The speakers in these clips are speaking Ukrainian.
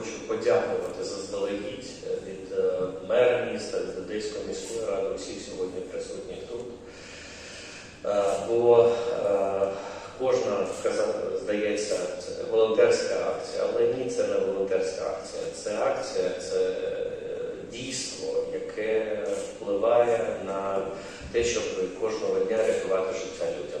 хочу подякувати заздалегідь е, від е, мера міста, від Одеської міської ради, усіх сьогодні присутніх тут. Е, Бо кожна здається, волонтерська акція, але ні, це не волонтерська акція. Це акція, це дійство, яке впливає на те, щоб кожного дня рятувати життя людям.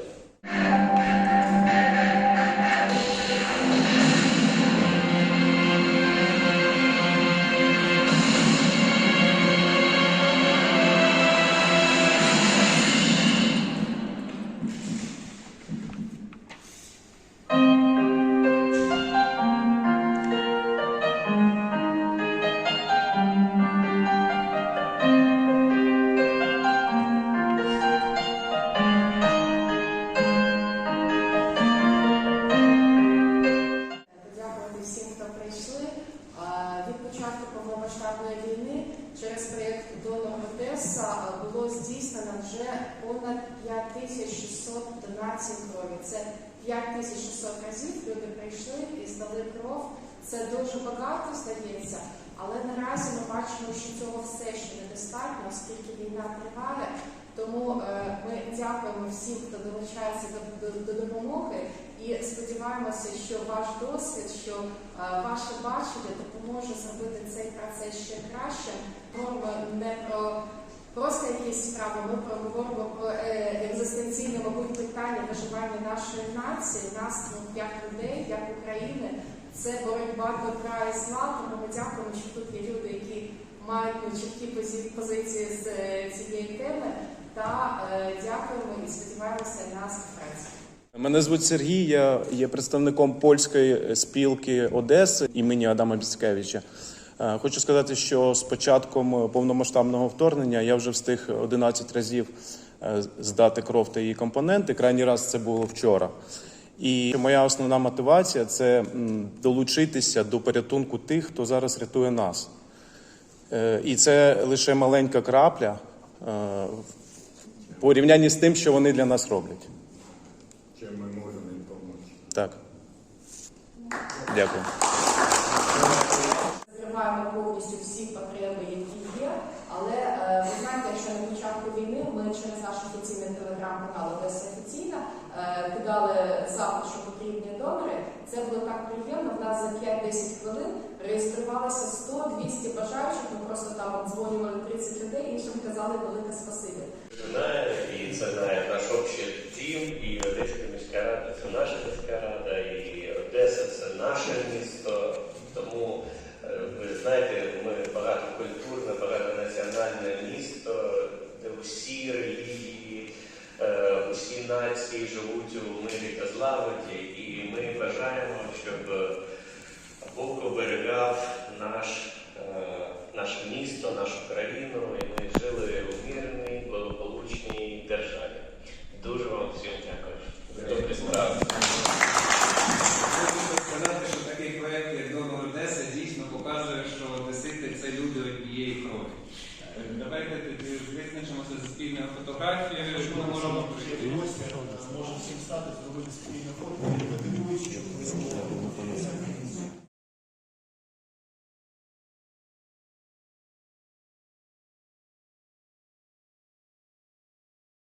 Через проєкт Донор Одеса було здійснено вже понад 5600 донацій крові. Це 5600 разів люди прийшли і здали кров. Це дуже багато здається, але наразі ми бачимо, що цього все ще недостатньо, оскільки війна триває. Тому е, ми дякуємо всім, хто долучається до, до, до допомоги, і сподіваємося, що ваш досвід, що е, ваше бачення допоможе зробити цей процес ще кращим. Говоримо не про просто якісь справи, ми проговоримо про е, екзистенційне, мабуть, питання виживання нашої нації, нас ну, як людей, як України. Це боротьба добра і тому ми дякуємо, що тут є люди, які мають чіткі позиції з е, цієї теми. Та дякуємо і сподіваємося на співпрацю. Мене звуть Сергій, я є представником польської спілки Одеси імені Адама Міцкевича. Е, Хочу сказати, що з початком повномасштабного вторгнення я вже встиг 11 разів е, здати кров та її компоненти. Крайній раз це було вчора. І моя основна мотивація це долучитися до порятунку тих, хто зараз рятує нас. Е, І це лише маленька крапля е, в порівнянні з тим, що вони для нас роблять. Ми можемо їм допомогти. Так. Дякую. Закриваємо повністю всі потреби, які є. Але е, ви знаєте, якщо на початку війни ми через наш офіційний телеграм-канал Одеса офіційна е, кидали запит, що потрібні донори. Це було так приємно. В нас за 5-10 хвилин реєструвалося 100-200 бажаючих. Ми просто там дзвонювали 30 людей, іншим казали велике спасибі. і це знає наш общий дім, і Одеська міська рада це наша міська рада, і Одеса це наше місто. Тому е, ви знаєте, ми багатокультурне, багатонаціональне місто, де усі релігії, е, усі нації живуть у мирі та злагоді, і ми бажаємо, щоб Бог оберігав наш, е, наше місто, нашу країну, і ми жили у мирній, благополучній державі. Дуже вам всім дякую. Ви добрі справи. Хочу сказати, що такий проєкт, як Донор Одеса, дійсно показує, що одесити це люди однієї крові. Е, Давайте тоді визначимося за спільною фотографією. Можемо Може всім стати, зробити спільну фото,